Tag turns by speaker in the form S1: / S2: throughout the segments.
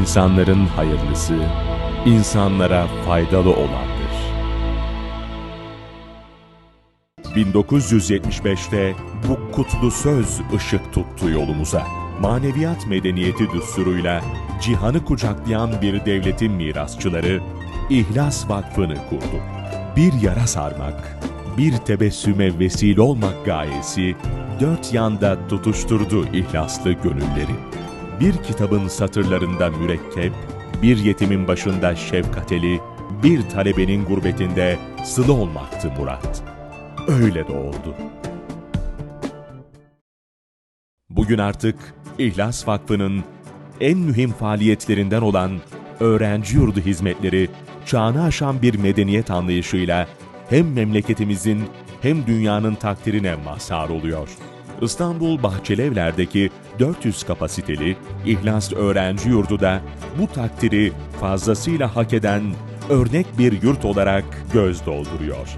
S1: insanların hayırlısı, insanlara faydalı olandır. 1975'te bu kutlu söz ışık tuttu yolumuza. Maneviyat medeniyeti düsturuyla cihanı kucaklayan bir devletin mirasçıları İhlas Vakfı'nı kurdu. Bir yara sarmak, bir tebessüme vesile olmak gayesi dört yanda tutuşturdu ihlaslı gönülleri. Bir kitabın satırlarında mürekkep, bir yetimin başında şefkateli, bir talebenin gurbetinde sılı olmaktı murat. Öyle de oldu. Bugün artık İhlas Vakfı'nın en mühim faaliyetlerinden olan öğrenci yurdu hizmetleri çağını aşan bir medeniyet anlayışıyla hem memleketimizin hem dünyanın takdirine mazhar oluyor. İstanbul Bahçelievler'deki 400 kapasiteli İhlas Öğrenci Yurdu da bu takdiri fazlasıyla hak eden örnek bir yurt olarak göz dolduruyor.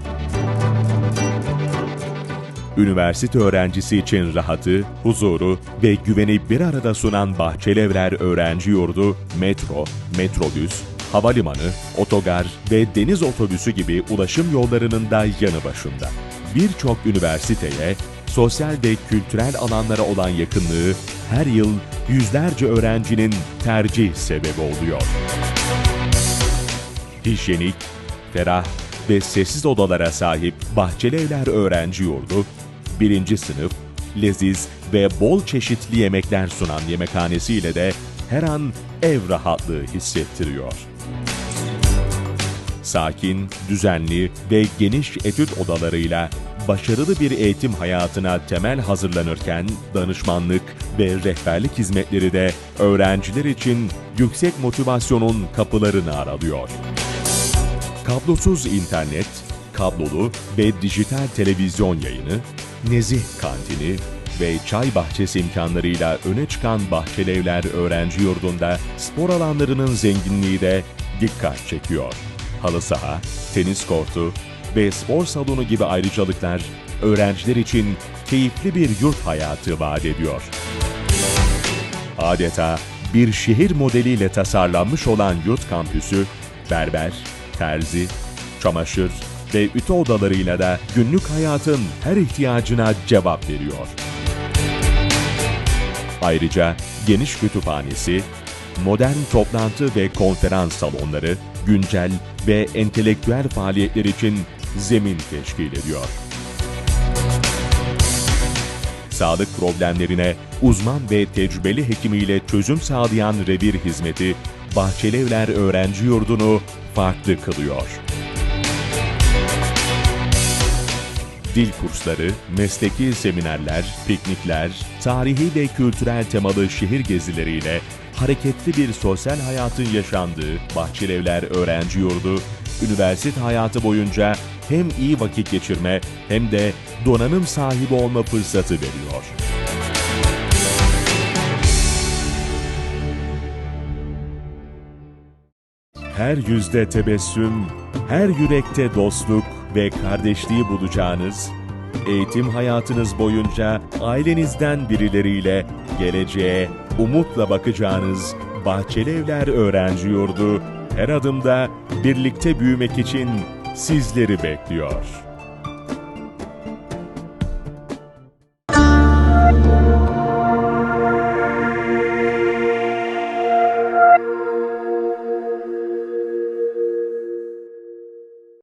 S1: Üniversite öğrencisi için rahatı, huzuru ve güveni bir arada sunan Bahçelievler Öğrenci Yurdu, metro, metrobüs, havalimanı, otogar ve deniz otobüsü gibi ulaşım yollarının da yanı başında. Birçok üniversiteye, sosyal ve kültürel alanlara olan yakınlığı her yıl yüzlerce öğrencinin tercih sebebi oluyor. Hijyenik, ferah ve sessiz odalara sahip Bahçeli Evler Öğrenci Yurdu, birinci sınıf, leziz ve bol çeşitli yemekler sunan yemekhanesiyle de her an ev rahatlığı hissettiriyor. Sakin, düzenli ve geniş etüt odalarıyla başarılı bir eğitim hayatına temel hazırlanırken danışmanlık ve rehberlik hizmetleri de öğrenciler için yüksek motivasyonun kapılarını aralıyor. Kablosuz internet, kablolu ve dijital televizyon yayını, nezih kantini ve çay bahçesi imkanlarıyla öne çıkan Bahçelievler Öğrenci Yurdu'nda spor alanlarının zenginliği de dikkat çekiyor. Halı saha, tenis kortu ve spor salonu gibi ayrıcalıklar öğrenciler için keyifli bir yurt hayatı vaat ediyor. Adeta bir şehir modeliyle tasarlanmış olan yurt kampüsü, berber, terzi, çamaşır ve ütü odalarıyla da günlük hayatın her ihtiyacına cevap veriyor. Ayrıca geniş kütüphanesi, modern toplantı ve konferans salonları, güncel ve entelektüel faaliyetler için zemin teşkil ediyor. Sağlık problemlerine uzman ve tecrübeli hekimiyle çözüm sağlayan revir hizmeti, Bahçelievler Öğrenci Yurdu'nu farklı kılıyor. Dil kursları, mesleki seminerler, piknikler, tarihi ve kültürel temalı şehir gezileriyle hareketli bir sosyal hayatın yaşandığı Bahçelievler Öğrenci Yurdu, üniversite hayatı boyunca hem iyi vakit geçirme hem de donanım sahibi olma fırsatı veriyor. Her yüzde tebessüm, her yürekte dostluk ve kardeşliği bulacağınız, eğitim hayatınız boyunca ailenizden birileriyle geleceğe umutla bakacağınız Bahçeli Evler Öğrenci Yurdu her adımda birlikte büyümek için sizleri bekliyor.